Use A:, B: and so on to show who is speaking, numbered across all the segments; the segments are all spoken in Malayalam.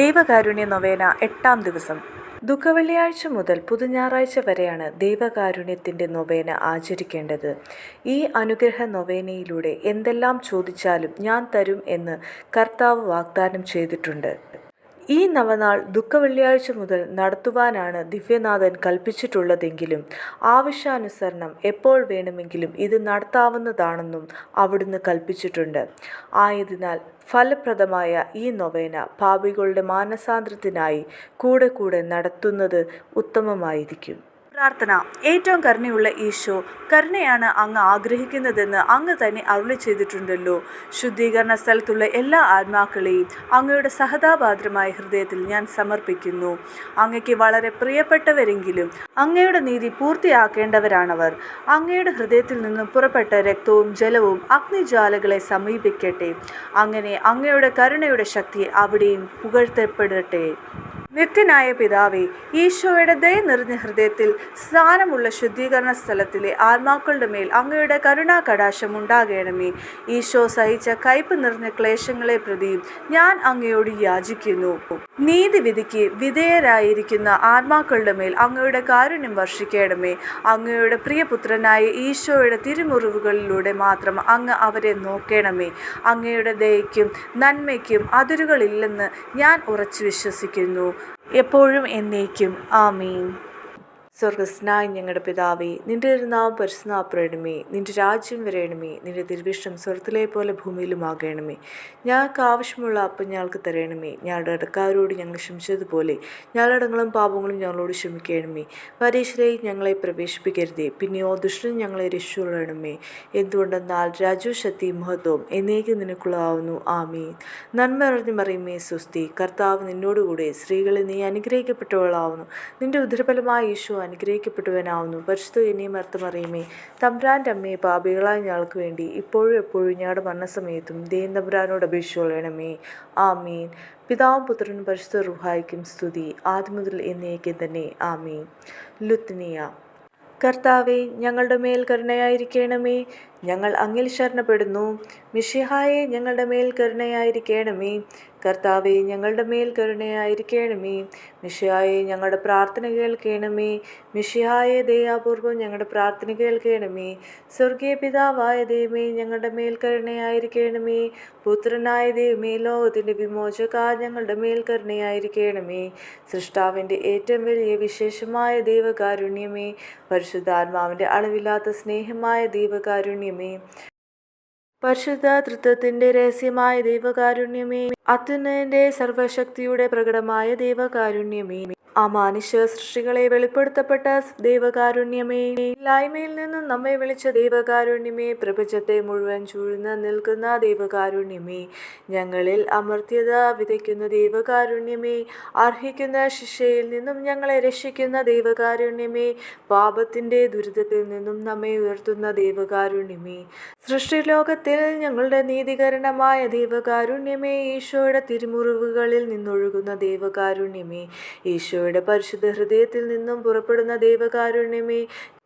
A: ദൈവകാരുണ്യ നൊവേന എട്ടാം ദിവസം. ദുഃഖവെള്ളിയാഴ്ച മുതൽ പുതുഞാറാഴ്ച വരെയാണ് ദൈവകാരുണ്യത്തിന്റെ നൊവേന ആചരിക്കേണ്ടത്. ഈ അനുഗ്രഹ നൊവേനയിലൂടെ എന്തെല്ലാം ചോദിച്ചാലും ഞാൻ തരും എന്ന് കർത്താവ് വാഗ്ദാനം ചെയ്തിട്ടുണ്ട്. ഈ നവനാൾ ദുഃഖവെള്ളിയാഴ്ച മുതൽ നടത്തുവാനാണ് ദിവ്യനാഥൻ കൽപ്പിച്ചിട്ടുള്ളതെങ്കിലും ആവശ്യാനുസരണം എപ്പോൾ വേണമെങ്കിലും ഇത് നടത്താവുന്നതാണെന്നും അവിടുന്ന് കൽപ്പിച്ചിട്ടുണ്ട്. ആയതിനാൽ ഫലപ്രദമായ ഈ നൊവേന പാപികളുടെ മാനസാന്തരത്തിനായി കൂടെ കൂടെ നടത്തുന്നത് ഉത്തമമായിരിക്കും. പ്രാർത്ഥന. ഏറ്റവും കരുണയുള്ള ഈശോ കരുണയാണ് അങ്ങ് ആഗ്രഹിക്കുന്നതെന്ന് അങ്ങ് തന്നെ അരുളി ചെയ്തിട്ടുണ്ടല്ലോ. ശുദ്ധീകരണ സ്ഥലത്തുള്ള എല്ലാ ആത്മാക്കളെയും അങ്ങയുടെ സഹതാപാദ്രമായ ഹൃദയത്തിൽ ഞാൻ സമർപ്പിക്കുന്നു. അങ്ങയ്ക്ക് വളരെ പ്രിയപ്പെട്ടവരെങ്കിലും അങ്ങയുടെ നീതി പൂർത്തിയാക്കേണ്ടവരാണവർ. അങ്ങയുടെ ഹൃദയത്തിൽ നിന്നും പുറപ്പെട്ട രക്തവും ജലവും അഗ്നിജ്വാലകളെ സമീപിക്കട്ടെ. അങ്ങനെ അങ്ങയുടെ കരുണയുടെ ശക്തി അവിടെയും പുകഴ്ത്തപ്പെടട്ടെ. നിത്യനായ പിതാവേ ഈശോയുടെ ദയ നിറഞ്ഞ ഹൃദയത്തിൽ സ്ഥാനമുള്ള ശുദ്ധീകരണ സ്ഥലത്തിലെ ആത്മാക്കളുടെ മേൽ അങ്ങയുടെ കരുണാ കടാശം ഉണ്ടാകണമേ. ഈശോ സഹിച്ച കയ്പ് നിറഞ്ഞ ക്ലേശങ്ങളെ പ്രതിയും ഞാൻ അങ്ങയോട് യാചിക്കുന്നു. നീതിവിധിക്ക് വിധേയരായിരിക്കുന്ന ആത്മാക്കളുടെ മേൽ അങ്ങയുടെ കാരുണ്യം വർഷിക്കണമേ. അങ്ങയുടെ പ്രിയപുത്രനായ ഈശോയുടെ തിരുമുറിവുകളിലൂടെ മാത്രം അങ്ങ് അവരെ നോക്കണമേ. അങ്ങയുടെ ദയയ്ക്കും നന്മയ്ക്കും അതിരുകളില്ലെന്ന് ഞാൻ ഉറച്ചു വിശ്വസിക്കുന്നു. എപ്പോഴും എന്നേക്കും. ആമീൻ. സ്വർഗസ്നായ ഞങ്ങളുടെ പിതാവേ നിന്റെ ഒരു നാമം പരിശുനാപ്പറയണമേ നിന്റെ രാജ്യം വരയണമേ നിന്റെ തിരുവിഷ്ടം സ്വർത്തിലെ പോലെ ഭൂമിയിലുമാകണമേ. ഞങ്ങൾക്ക് ആവശ്യമുള്ള അപ്പം ഞങ്ങൾക്ക് തരണമേ. ഞങ്ങളുടെ അടക്കാരോട് ഞങ്ങൾ ക്ഷമിച്ചതുപോലെ ഞങ്ങളടങ്ങളും പാപങ്ങളും ഞങ്ങളോട് ക്ഷമിക്കണമേ. പരീക്ഷയിലേക്ക് ഞങ്ങളെ പ്രവേശിപ്പിക്കരുതേ. പിന്നെയോ ദുഷ്ടൻ ഞങ്ങളെ രക്ഷിക്കണമേ എന്തുകൊണ്ടെന്നാൽ രാജു ശക്തി മഹത്വം എന്നേക്ക് നിനക്കുള്ളതാവുന്നു. ആമീൻ. നന്മ അറിഞ്ഞു മറിയുമേ സുസ്തി കർത്താവ് നിന്നോടുകൂടെ സ്ത്രീകളെ നീ അനുഗ്രഹിക്കപ്പെട്ടവളാവുന്നു. നിന്റെ ഉദരഫലമായ ഈശോ അനുഗ്രഹിക്കപ്പെട്ടവനാവുന്നു പരിശുദ്ധ ഇനിയും അർത്ഥമറിയുമേ തമ്പ്രാന്റെ അമ്മയെ പാപികളായ ഞങ്ങൾക്ക് വേണ്ടി ഇപ്പോഴും എപ്പോഴും ഞങ്ങളുടെ മരണസമയത്തും ദേൻ തമ്പ്രാനോട് അപേക്ഷിച്ചോളണമേ ആമീൻ. പിതാവും പുത്രനും പരിശുദ്ധ റുഹായിക്കും സ്തുതി. ആദ്യം മുതൽ എന്നേക്കും തന്നെ. ആമീൻ. ലുത്നിയ. കർത്താവെ ഞങ്ങളുടെ മേൽ കരുണയായിരിക്കണമേ. ഞങ്ങൾ അങ്ങിൽ ശരണപ്പെടുന്നു. മിഷിഹായെ ഞങ്ങളുടെ മേൽ കരുണയായിരിക്കണമേ. കർത്താവെ ഞങ്ങളുടെ മേൽ കരുണയായിരിക്കണമേ. മിഷിഹായെ ഞങ്ങളുടെ പ്രാർത്ഥന കേൾക്കണമേ. മിഷിഹായെ ദയാപൂർവം ഞങ്ങളുടെ പ്രാർത്ഥന കേൾക്കണമേ. സ്വർഗീയ പിതാവായ ദൈവമേ ഞങ്ങളുടെ മേൽ കരുണയായിരിക്കണമേ. പുത്രനായ ദൈവമേ ലോകത്തിന്റെ വിമോചക ഞങ്ങളുടെ മേൽ കരുണയായിരിക്കണമേ. സൃഷ്ടാവിന്റെ ഏറ്റവും വലിയ വിശേഷമായ ദൈവകാരുണ്യമേ പരിശുദ്ധാത്മാവിന്റെ അളവില്ലാത്ത സ്നേഹമായ ദൈവകാരുണ്യമേ. പരിശുദ്ധ തൃത്വത്തിന്റെ രഹസ്യമായ ദൈവകാരുണ്യമേ. അത്യുന്നതിന്റെ സർവശക്തിയുടെ പ്രകടമായ ദൈവകാരുണ്യമേ. അമാനുഷ്യ സൃഷ്ടികളെ വെളിപ്പെടുത്തപ്പെട്ട ദൈവകാരുണ്യമേ ഇല്ലായ്മയിൽ നിന്നും നമ്മെ വിളിച്ച ദൈവകാരുണ്യമേ പ്രപഞ്ചത്തെ മുഴുവൻ ചൂഴ്ന്ന് നിൽക്കുന്ന ദൈവകാരുണ്യമേ ഞങ്ങളിൽ അമർത്യത വിതയ്ക്കുന്ന ദൈവകാരുണ്യമേ അർഹിക്കുന്ന ശിക്ഷയിൽ നിന്നും ഞങ്ങളെ രക്ഷിക്കുന്ന ദൈവകാരുണ്യമേ പാപത്തിന്റെ ദുരിതത്തിൽ നിന്നും നമ്മെ ഉയർത്തുന്ന ദൈവകാരുണ്യമേ. സൃഷ്ടിലോകത്തിൽ ഞങ്ങളുടെ നീതികരണമായ ദൈവകാരുണ്യമേ ഈശോയുടെ തിരുമുറിവുകളിൽ നിന്നൊഴുകുന്ന ദൈവകാരുണ്യമേ ഈശോയുടെ പരിശുദ്ധ ഹൃദയത്തിൽ നിന്നും പുറപ്പെടുന്ന ദൈവകാരുണ്യമേ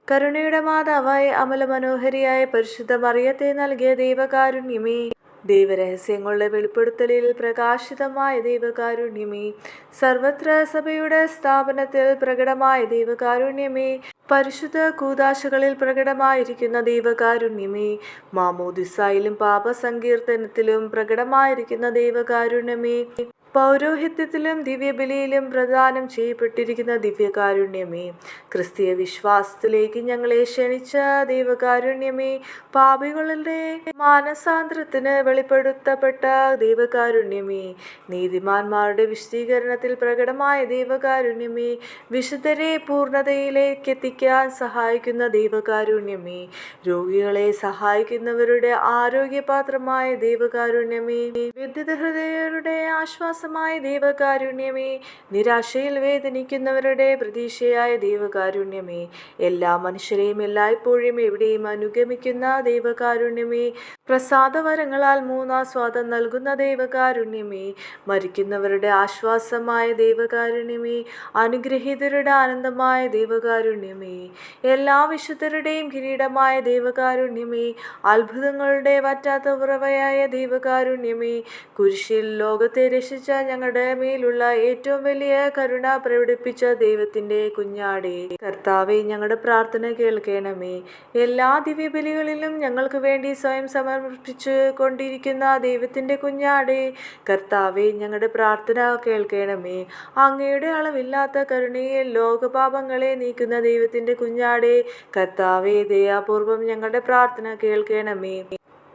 A: കരുണയുടെ മാതാവായ അമല മനോഹരിയായ പരിശുദ്ധ മറിയത്തെ നൽകിയ ദൈവകാരുണ്യമേ ദൈവരഹസ്യങ്ങളുടെ വെളിപ്പെടുത്തലിൽ പ്രകാശിതമായ ദൈവകാരുണ്യമേ സർവത്ര സഭയുടെ സ്ഥാപനത്തിൽ പ്രകടമായ ദൈവകാരുണ്യമേ പരിശുദ്ധ കൂതാശകളിൽ പ്രകടമായിരിക്കുന്ന ദൈവകാരുണ്യമേ മാമോദിസായിലും പാപസങ്കീർത്തനത്തിലും പ്രകടമായിരിക്കുന്ന ദൈവകാരുണ്യമേ പൗരോഹിത്യത്തിലും ദിവ്യബലിയിലും പ്രദാനം ചെയ്യപ്പെട്ടിരിക്കുന്ന ദിവ്യകാരുണ്യമേ ക്രിസ്തീയ വിശ്വാസത്തിലേക്ക് ഞങ്ങളെ ക്ഷണിച്ച ദൈവകാരുണ്യമേ പാപികളുടെ മാനസാന്തരത്തിന് വെളിപ്പെടുത്തപ്പെട്ട ദൈവകാരുണ്യമേ നീതിമാന്മാരുടെ വിശദീകരണത്തിൽ പ്രകടമായ ദൈവകാരുണ്യമേ വിശുദ്ധരെ പൂർണതയിലേക്ക് എത്തിക്കാൻ സഹായിക്കുന്ന ദൈവകാരുണ്യമേ രോഗികളെ സഹായിക്കുന്നവരുടെ ആരോഗ്യപാത്രമായ ദൈവകാരുണ്യമേ വിദ്യുത ഹൃദയരുടെ ആശ്വാസമായ ദൈവകാരുണ്യമേ നിരാശയിൽ വേദനിക്കുന്നവരുടെ പ്രതീക്ഷയായ ദൈവകാരുണ്യമേ. എല്ലാ മനുഷ്യരെയും എല്ലായ്പ്പോഴും എവിടെയും അനുഗമിക്കുന്ന ദൈവകാരുണ്യമേ. പ്രസാദവരങ്ങളാൽ മൂന്നാസ്വാദം നൽകുന്ന ദൈവകാരുണ്യമേ. മരിക്കുന്നവരുടെ ആശ്വാസമായ ദൈവകാരുണ്യമേ. അനുഗ്രഹീതരുടെ ആനന്ദമായ ദൈവകാരുണ്യമേ. എല്ലാ വിശുദ്ധരുടെയും കിരീടമായ ദൈവകാരുണ്യമേ. അത്ഭുതങ്ങളുടെ വറ്റാത്ത ഉറവയായ ദൈവകാരുണ്യമേ. കുരിശിൽ ലോകത്തെ രക്ഷിച്ച ഞങ്ങളുടെ മേലുള്ള ഏറ്റവും വലിയ കരുണ പ്രകടിപ്പിച്ച ദൈവത്തിന്റെ കുഞ്ഞാടേ. കർത്താവെ ഞങ്ങളുടെ പ്രാർത്ഥന കേൾക്കണമേ. എല്ലാ ദിവ്യബലികളിലും ഞങ്ങൾക്ക് വേണ്ടി സ്വയം സമർപ്പിച്ചു കൊണ്ടിരിക്കുന്ന ദൈവത്തിന്റെ കുഞ്ഞാടേ. കർത്താവെ ഞങ്ങളുടെ പ്രാർത്ഥന കേൾക്കണമേ. അങ്ങയുടെ അളവില്ലാത്ത കരുണയിൽ ലോകപാപങ്ങളെ നീക്കുന്ന ദൈവത്തിന്റെ കുഞ്ഞാടേ. കർത്താവെ ദയാപൂർവം ഞങ്ങളുടെ പ്രാർത്ഥന കേൾക്കണമേ.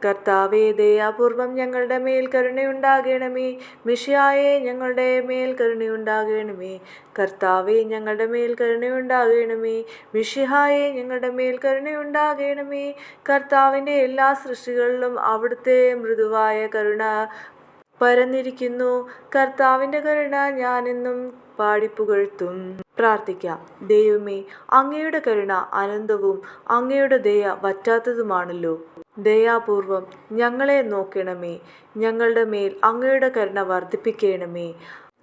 A: കർത്താവേ ദയാപൂർവം ഞങ്ങളുടെ മേൽ കരുണയുണ്ടാകണമേ. മിഷിയായെ ഞങ്ങളുടെ മേൽ കരുണയുണ്ടാകണമേ. കർത്താവേ ഞങ്ങളുടെ മേൽ കരുണയുണ്ടാകണമേ. മിഷിഹായെ ഞങ്ങളുടെ മേൽ കരുണയുണ്ടാകണമേ. കർത്താവിന്റെ എല്ലാ സൃഷ്ടികളിലും അവിടുത്തെ മൃദുവായ കരുണ പരന്നിരിക്കുന്നു. കർത്താവിന്റെ കരുണ ഞാനെന്നും പാടിപ്പുകഴ്ത്തും പ്രാർത്ഥിക്കാം. ദൈവമേ അങ്ങയുടെ കരുണ അനന്തവും അങ്ങയുടെ ദയ വറ്റാത്തതുമാണല്ലോ. ദയാപൂർവം ഞങ്ങളെ നോക്കണമേ. ഞങ്ങളുടെ മേൽ അങ്ങയുടെ കരുണ വർദ്ധിപ്പിക്കണമേ.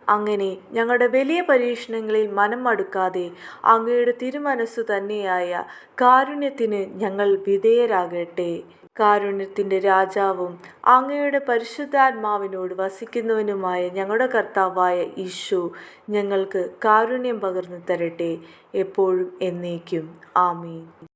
A: അങ്ങനെ ഞങ്ങളുടെ വലിയ പരീക്ഷണങ്ങളിൽ മനം മടുക്കാതെ അങ്ങയുടെ തിരുമനസ്സു തന്നെയായ കാരുണ്യത്തിന് ഞങ്ങൾ വിധേയരാകട്ടെ. കാരുണ്യത്തിന്റെ രാജാവും അങ്ങയുടെ പരിശുദ്ധാത്മാവിനോട് വസിക്കുന്നവനുമായ ഞങ്ങളുടെ കർത്താവായ ഈശോ ഞങ്ങൾക്ക് കാരുണ്യം പകർന്നു തരട്ടെ. എപ്പോഴും എന്നേക്കും. ആമീൻ.